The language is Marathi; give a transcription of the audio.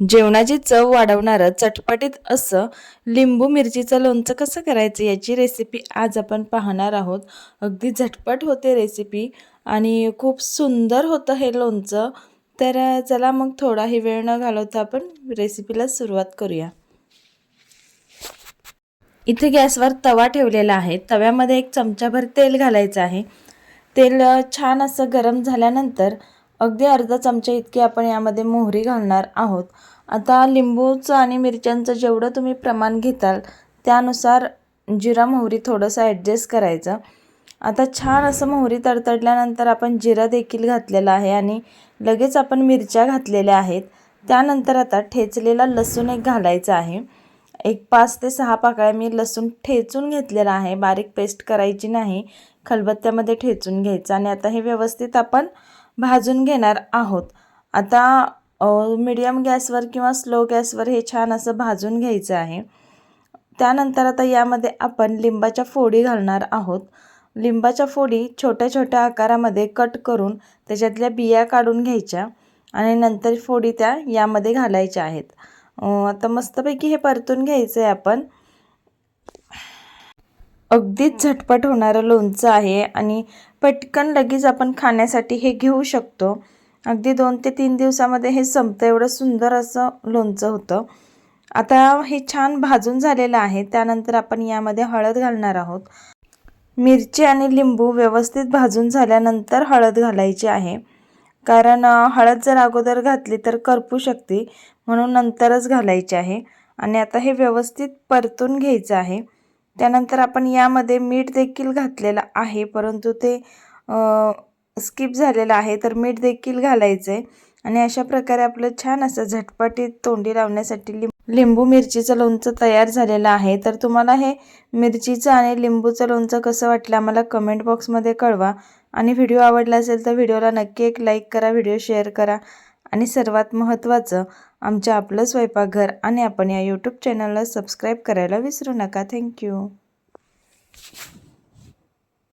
जेवणाची चव वाढवणारं चटपटीत असं लिंबू मिरचीचं लोणचं कसं करायचं याची रेसिपी आज आपण पाहणार आहोत. अगदी झटपट होते रेसिपी आणि खूप सुंदर होतं हे लोणचं. तर चला मग थोडाही वेळ न घालवता आपण रेसिपीला सुरुवात करूया. इथे गॅसवर तवा ठेवलेला आहे. तव्यामध्ये एक चमचाभर तेल घालायचं आहे. तेल छान असं गरम झाल्यानंतर अगदी अर्धा चमचा इतकी आपण यामध्ये मोहरी घालणार आहोत. आता लिंबूचं आणि मिरच्यांचं जेवढं तुम्ही प्रमाण घेताल त्यानुसार जिरा मोहरी थोडंसं ॲडजस्ट करायचं. आता छान असं मोहरी तडतडल्यानंतर आपण जिरा देखील घातलेला आहे आणि लगेच आपण मिरच्या घातलेल्या आहेत. त्यानंतर आता ठेचलेला लसूण एक घालायचा आहे. एक पाच ते सहा पाकळ्या मी लसूण ठेचून घेतलेला आहे. बारीक पेस्ट करायची नाही. खलबत्त्यामध्ये ठेचून घ्यायचं आणि आता हे व्यवस्थित आपण भाजून घेणार आहोत. आता मीडियम गॅसवर किंवा स्लो गॅसवर हे छान असं भाजून घ्यायचं आहे. त्यानंतर आता यामध्ये आपण लिंबाच्या फोडी घालणार आहोत. लिंबाच्या फोडी छोट्या छोट्या आकारामध्ये कट करून त्याच्यातल्या बिया काढून घ्यायच्या आणि नंतर फोडी त्या यामध्ये घालायच्या आहेत. आता मस्तपैकी हे परतून घ्यायचं आहे आपण. अगदीच झटपट होणारं लोणचं आहे आणि पटकन लगेच आपण खाण्यासाठी हे घेऊ शकतो. अगदी दोन ते तीन दिवसामध्ये हे संपतं एवढं सुंदर असं लोणचं होतं. आता हे छान भाजून झालेलं आहे त्यानंतर आपण यामध्ये हळद घालणार आहोत. मिरची आणि लिंबू व्यवस्थित भाजून झाल्यानंतर हळद घालायची आहे. कारण हळद जर अगोदर घातली तर करपू शकते म्हणून नंतरच घालायची आहे. आणि आता हे व्यवस्थित परतून घ्यायचं आहे. त्यानंतर आपण यामध्ये मीठ देखील घातलेलं आहे परंतु ते स्किप झालेलं आहे तर मीठ देखील घालायचं आहे आणि अशा प्रकारे आपलं छान असं झटपटीत तोंडी लावण्यासाठी लिंब लिंबू मिरचीचं लोणचं तयार झालेलं आहे. तर तुम्हाला हे मिरचीचं आणि लिंबूचं लोणचं कसं वाटलं आम्हाला कमेंट बॉक्समध्ये कळवा. आणि व्हिडिओ आवडला असेल तर व्हिडिओला नक्की एक लाईक करा व्हिडिओ शेअर करा. आणि सर्वात महत्त्वाचं आमच्या आपलं स्वयंपाकघर आणि आपण या यूट्यूब चॅनलला सबस्क्राईब करायला विसरू नका. थँक्यू